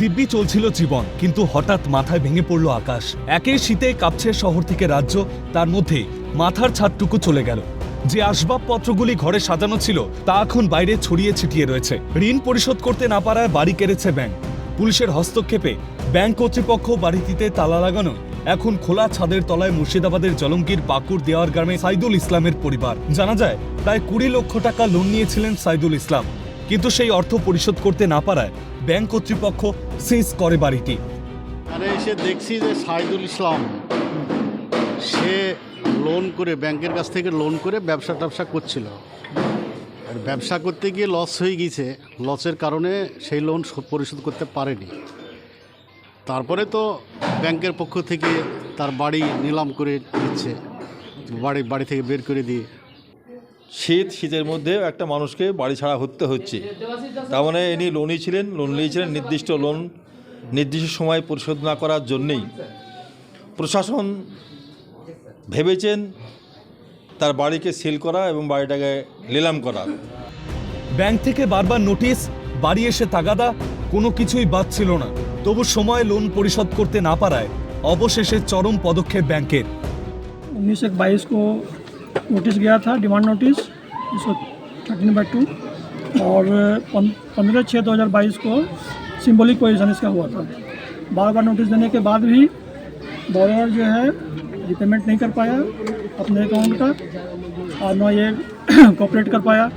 দিব্যি চলছিল জীবন, কিন্তু হঠাৎ মাথায় ভেঙে পড়ল আকাশ। একে শীতে কাঁপছে শহর থেকে রাজ্য, তার মধ্যে মাথার ছাদটুকু চলে গেল। যে আসবাবপত্রগুলি ঘরে সাজানো ছিল, তা এখন বাইরে ছড়িয়ে ছিটিয়ে রয়েছে। ঋণ পরিশোধ করতে না পারায় বাড়ি কেড়েছে ব্যাংক। পুলিশের হস্তক্ষেপে ব্যাংক কর্তৃপক্ষ বাড়িটিতে তালা লাগানো, এখন খোলা ছাদের তলায় মুর্শিদাবাদের জলঙ্গির পাকুড় দেওয়ার গ্রামে সাইদুল ইসলামের পরিবার। জানা যায়, প্রায় কুড়ি লক্ষ টাকা লোন নিয়েছিলেন সাইদুল ইসলাম। কিন্তু সেই অর্থ পরিশোধ করতে না পারায় ব্যাংক কর্তৃপক্ষ সিজ করে বাড়িটি। আরে এসে দেখছি যে সাইদুল ইসলাম, সে লোন করে, ব্যাংকের কাছ থেকে লোন করে ব্যবসা ট্যাবসা করছিল। আর ব্যবসা করতে গিয়ে লস হয়ে গিয়েছে। লসের কারণে সেই লোন শোধ- পরিশোধ করতে পারেনি। তারপরে তো ব্যাংকের পক্ষ থেকে তার বাড়ি নিলাম করে দিচ্ছে। বাড়ি বাড়ি থেকে বের করে দিয়ে শীত শীতের মধ্যে একটা মানুষকে বাড়ি ছাড়া হতে হচ্ছে। তার মানে ইনি লোনই ছিলেন লোন নিয়েছিলেন নির্দিষ্ট লোন নির্দিষ্ট সময় পরিশোধ না করার জন্যেই। প্রশাসন ভেবেছেন তার বাড়িকে সিল করা এবং বাড়িটাকে নিলাম করা। ব্যাংক থেকে বারবার নোটিশ বাড়ি এসে তাগাদা কোনো কিছুই বাদ ছিল না। তবু সময় লোন পরিশোধ করতে না পারায় অবশেষে চরম পদক্ষেপ ব্যাংকের। উনিশ এক বাইশ नोटिस गया था डिमांड नोटिस इसको थर्टीन बाई टू और पंद्रह छः दो हज़ार बाईस को सिम्बॉलिक पोजीशन इसका हुआ था बार बार नोटिस देने के बाद भी बॉर्डर जो है रिपेमेंट नहीं कर पाया अपने अकाउंट का और न ये कॉपरेट कर पाया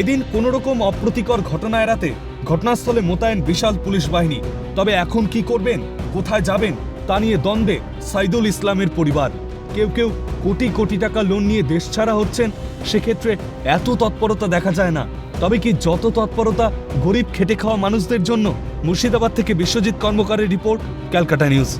এদিন কোনো রকম অপ্রীতিকর ঘটনা এড়াতে ঘটনাস্থলে মোতায়েন বিশাল পুলিশ বাহিনী তবে এখন কি করবেন কোথায় যাবেন তা নিয়ে দ্বন্দ্বে সাইদুল ইসলামের পরিবার কেউ কেউ কোটি কোটি টাকা লোন নিয়ে দেশ ছাড়া হচ্ছেন, সেক্ষেত্রে এত তৎপরতা দেখা যায় না। তবে কি যত তৎপরতা গরিব খেটে খাওয়া মানুষদের জন্য মুর্শিদাবাদ থেকে বিশ্বজিৎ কর্মকারের রিপোর্ট, ক্যালকাটা নিউজ।